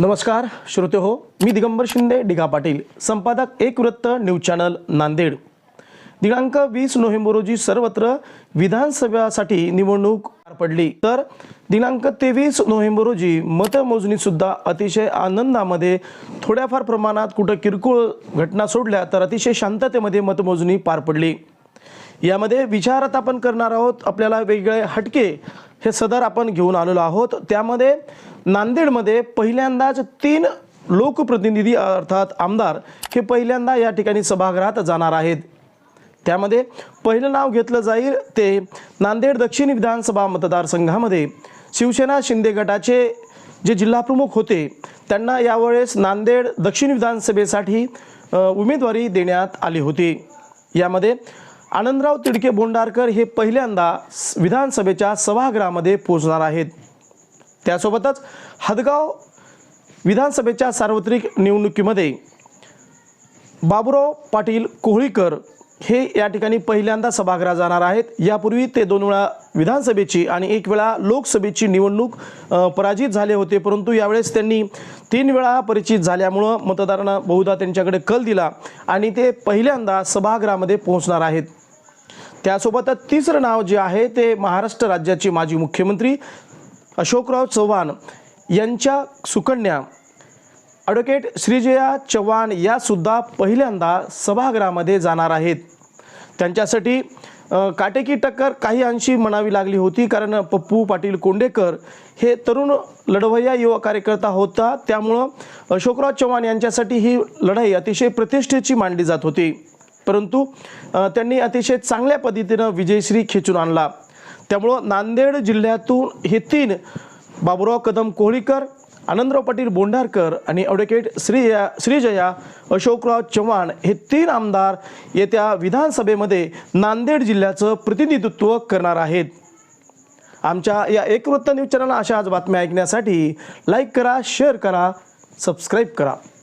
नमस्कार श्रोते हो मी दिगंबर शिंदे डिगा पाटील संपादक एक वृत्त न्यूज चॅनल नांदेड. दिनांक वीस नोव्हेंबर रोजी सर्वत्र विधानसभेसाठी निवडणूक पार पडली. तर दिनांक तेवीस नोव्हेंबर रोजी मतमोजणी सुद्धा अतिशय आनंदामध्ये थोड्याफार प्रमाणात कुठं किरकोळ घटना सोडल्या तर अतिशय शांततेमध्ये मतमोजणी पार पडली. यामध्ये विचारात आपण करणार आहोत आपल्याला वेगळे हटके हे सदर आपण घेऊन आलेलो आहोत. त्यामध्ये नांदेडमध्ये पहिल्यांदाच तीन लोकप्रतिनिधी अर्थात आमदार हे पहिल्यांदा या ठिकाणी सभागृहात जाणार आहेत. त्यामध्ये पहिलं नाव घेतलं जाईल ते नांदेड दक्षिण विधानसभा मतदारसंघामध्ये शिवसेना शिंदे गटाचे जे जिल्हाप्रमुख होते त्यांना यावेळेस नांदेड दक्षिण विधानसभेसाठी उमेदवारी देण्यात आली होती. यामध्ये आनंदराव तिडके बोंडारकर हे पहिल्यांदा विधानसभेच्या सभागृहामध्ये पोहोचणार आहेत. त्यासोबतच हदगाव विधानसभेच्या सार्वत्रिक निवडणुकीमध्ये बाबुराव पाटील कोहळीकर हे या ठिकाणी पहिल्यांदा सभागृहात जाणार आहेत. यापूर्वी ते दोन वेळा विधानसभेची आणि एक वेळा लोकसभेची निवडणूक पराजित झाले होते. परंतु यावेळेस त्यांनी तीन वेळा परिचित झाल्यामुळं मतदारांना बहुधा त्यांच्याकडे कल दिला आणि ते पहिल्यांदा सभागृहामध्ये पोहोचणार आहेत. त्यासोबतच तिसरं नाव जे आहे ते महाराष्ट्र राज्याचे माजी मुख्यमंत्री अशोकराव चव्हाण यांच्या सुकन्या ॲडव्होकेट श्रीजया चव्हाण या सुद्धा पहिल्यांदा सभागृहामध्ये जाणार आहेत. त्यांच्यासाठी काटेकी टक्कर काही अंशी म्हणावी लागली होती कारण पप्पू पाटील कोंडेकर हे तरुण लढवय्या युवा कार्यकर्ता होता. त्यामुळं अशोकराव चव्हाण यांच्यासाठी ही लढाई अतिशय प्रतिष्ठेची मानली जात होती. परंतु त्यांनी अतिशय चांगल्या पद्धतीनं विजयश्री खेचून आणला. त्यामुळं नांदेड जिल्ह्यातून हे तीन बाबुराव कदम कोहळीकर आनंदराव पाटील बोंडारकर आणि ॲडव्होकेट श्रीया श्रीजया अशोकराव चव्हाण हे तीन आमदार येत्या विधानसभेमध्ये नांदेड जिल्ह्याचं प्रतिनिधित्व करणार आहेत. आमच्या या एकवृत्त न्यूज चॅनल आज बातम्या ऐकण्यासाठी लाईक करा शेअर करा सबस्क्राईब करा.